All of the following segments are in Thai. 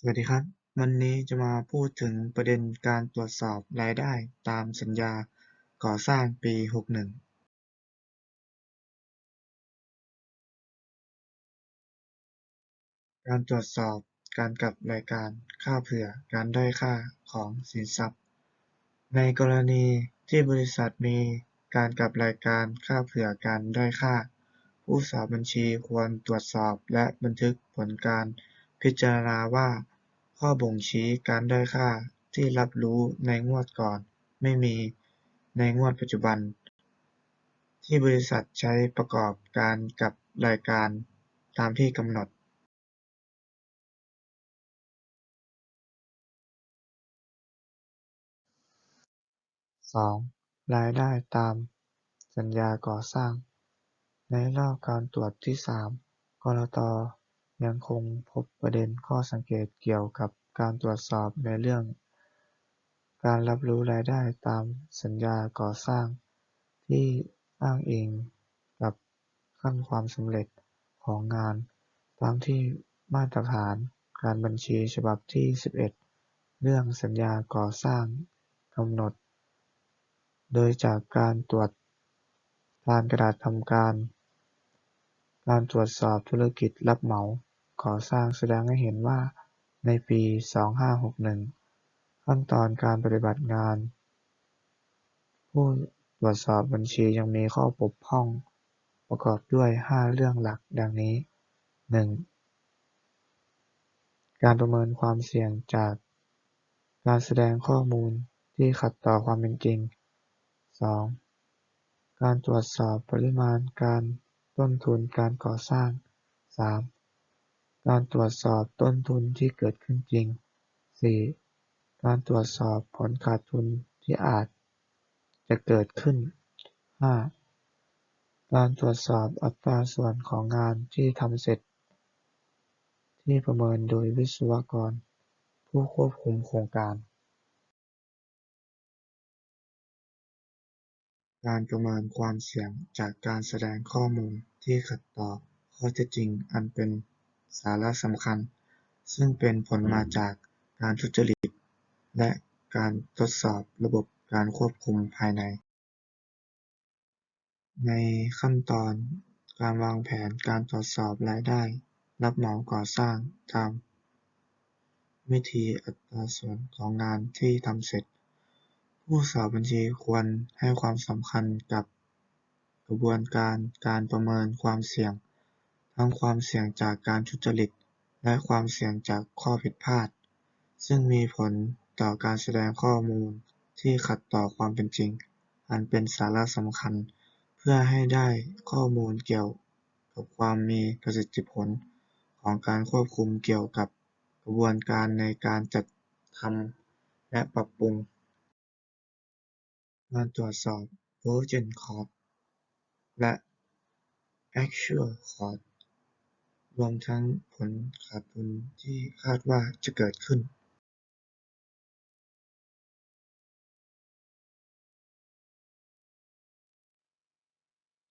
สวัสดีครับ วันนี้จะมาพูดถึงประเด็นการตรวจสอบรายได้ตามสัญญาก่อสร้างปี 61 การตรวจสอบการกลับรายการค่าเผื่อการด้อยค่าของสินทรัพย์ ในกรณีที่บริษัทมีการกลับรายการค่าเผื่อการด้อยค่า ผู้สอบบัญชีควรตรวจสอบและบันทึกผลการ พิจารณาว่าข้อบ่งชี้การด้อยค่าที่รับรู้ในงวดก่อนไม่มีในงวดปัจจุบัน ที่บริษัทใช้ประกอบการกับรายการตามที่กำหนดสองรายได้ตามสัญญาก่อสร้าง ในรอบการตรวจที่สามกลต. ยังคงพบประเด็นข้อสังเกตเกี่ยวกับการตรวจสอบในเรื่องการรับรู้รายได้ตามสัญญาก่อสร้าง ที่อ้างอิงกับขั้นความสำเร็จของงาน ตามที่มาตรฐานการบัญชีฉบับที่สิบเอ็ดเรื่องสัญญาก่อสร้างกำหนด โดยจากการตรวจลานกระดาษทำการ การตรวจสอบธุรกิจรับเหมา ก่อสร้างแสดงให้เห็นว่าในปีสองห้าหกหนึ่งขั้นตอนการปฏิบัติงาน ผู้ตรวจสอบบัญชียังมีข้อบกพร่อง ประกอบด้วยห้าเรื่องหลักดังนี้หนึ่งการประเมินความเสี่ยงจากการแสดงข้อมูลที่ขัดต่อความเป็นจริงสองการตรวจสอบปริมาณการต้นทุนการก่อสร้างสาม การตรวจสอบต้นทุนที่เกิดขึ้นจริง สี่ การตรวจสอบผลขาดทุนที่อาจจะเกิดขึ้น ห้า การตรวจสอบอัตราส่วนของงานที่ทำเสร็จ ที่ประเมินโดยวิศวกร ผู้ควบคุมโครงการ การประเมินความเสี่ยงจากการแสดงข้อมูลที่ขัดต่อข้อเท็จจริงอันเป็น สาระสำคัญ ซึ่งเป็นผลมาจากการทุจริต และการทดสอบระบบการควบคุมภายใน ในขั้นตอนการวางแผนการตรวจสอบรายได้ รับเหมาก่อสร้างตามวิธีอัตราส่วนของงานที่ทำเสร็จ ผู้สอบบัญชีควรให้ความสำคัญกับกระบวนการการประเมินความเสี่ยง ทั้งความเสี่ยงจากการทุจริต และความเสี่ยงจากข้อผิดพลาด ซึ่งมีผลต่อการแสดงข้อมูลที่ขัดต่อความเป็นจริง อันเป็นสาระสำคัญ เพื่อให้ได้ข้อมูลเกี่ยวกับความมีประสิทธิผลของการควบคุมเกี่ยวกับกระบวนการในการจัดทำและปรับปรุงการตรวจสอบ Virgin Cost และ Actual Cost รวมทั้งผลขาดทุนที่คาดว่าจะเกิดขึ้น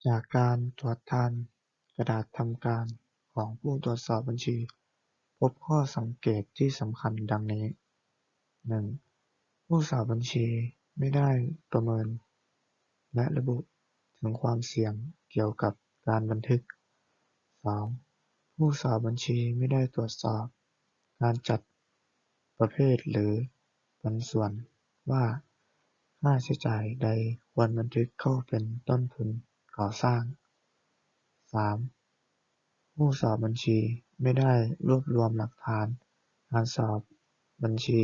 จากการตรวจทานกระดาษทำการของผู้ตรวจสอบบัญชี พบข้อสังเกตที่สำคัญดังนี้หนึ่งผู้สอบบัญชีไม่ได้ประเมิน และระบุถึงความเสี่ยงเกี่ยวกับการบันทึกสอง ผู้สอบบัญชีไม่ได้ตรวจสอบการจัดประเภทหรือปันส่วนว่าค่าใช้จ่ายใดควรบันทึกเข้าเป็นต้นทุนก่อสร้างสามผู้สอบบัญชีไม่ได้รวบรวมหลักฐานการสอบบัญชี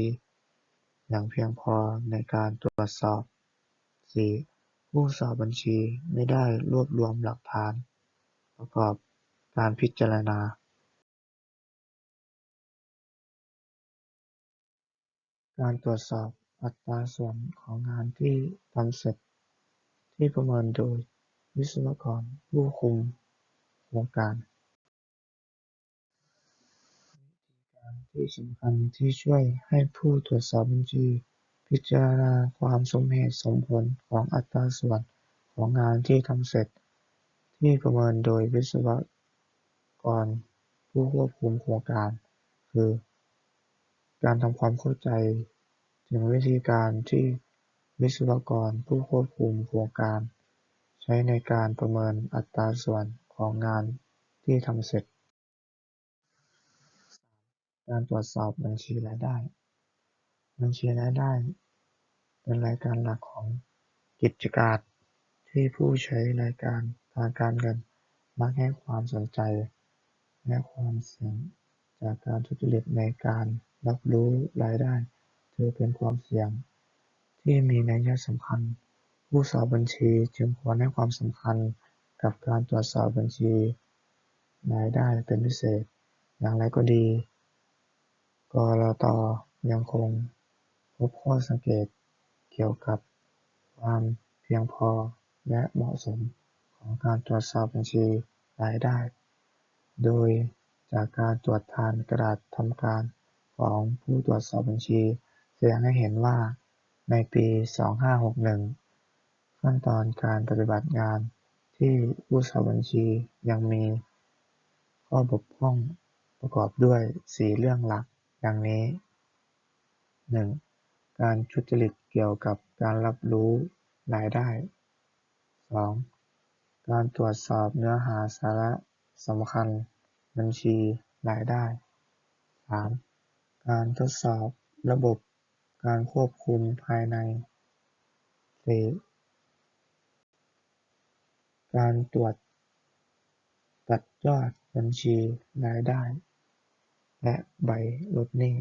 อย่างเพียงพอในการตรวจสอบสี่ผู้สอบบัญชีไม่ได้รวบรวมหลักฐาน ประกอบ การพิจารณาการตรวจสอบอัตราส่วนของงานที่ทำเสร็จ ที่ประเมินโดยวิศวกรผู้คุมโครงการวิธีการที่สำคัญที่ช่วยให้ผู้ตรวจสอบบัญชี พิจารณาความสมเหตุสมผลของอัตราส่วนของงานที่ทำเสร็จ ที่ประเมินโดยวิศว กรผู้ควบคุมโครงการ คือ การทำความเข้าใจถึงวิธีการที่วิศวกรผู้ควบคุมโครงการ ใช้ในการประเมินอัตราส่วนของงานที่ทำเสร็จ การตรวจสอบบัญชีรายได้ บัญชีรายได้ เป็นรายการหลักของกิจการที่ผู้ใช้รายการทางการเงินมักให้ความสนใจ และความเสี่ยงจากการทุจริตในการรับรู้รายได้ ถือเป็นความเสี่ยง ที่มีนัยสำคัญ ผู้สอบบัญชีจึงควรให้ความสำคัญกับการตรวจสอบบัญชีรายได้เป็นพิเศษ อย่างไรก็ดีกลตยังคงพบข้อสังเกตเกี่ยวกับความเพียงพอและเหมาะสมของการตรวจสอบบัญชีรายได้ โดยจากการตรวจทานกระดาษทำการของผู้ตรวจสอบบัญชี แสดงให้เห็นว่า ในปี 2561 ขั้นตอนการปฏิบัติงานที่ผู้สอบบัญชียังมีข้อบกพร่องประกอบด้วย 4 เรื่องหลัก ดังนี้ 1. การทุจริตเกี่ยวกับการรับรู้รายได้ 2. การตรวจสอบเนื้อหาสาระ สำคัญ บัญชีรายได้ 3. การทดสอบระบบการควบคุมภายใน 4. การตรวจตัดยอดบัญชีรายได้ และใบลดหนี้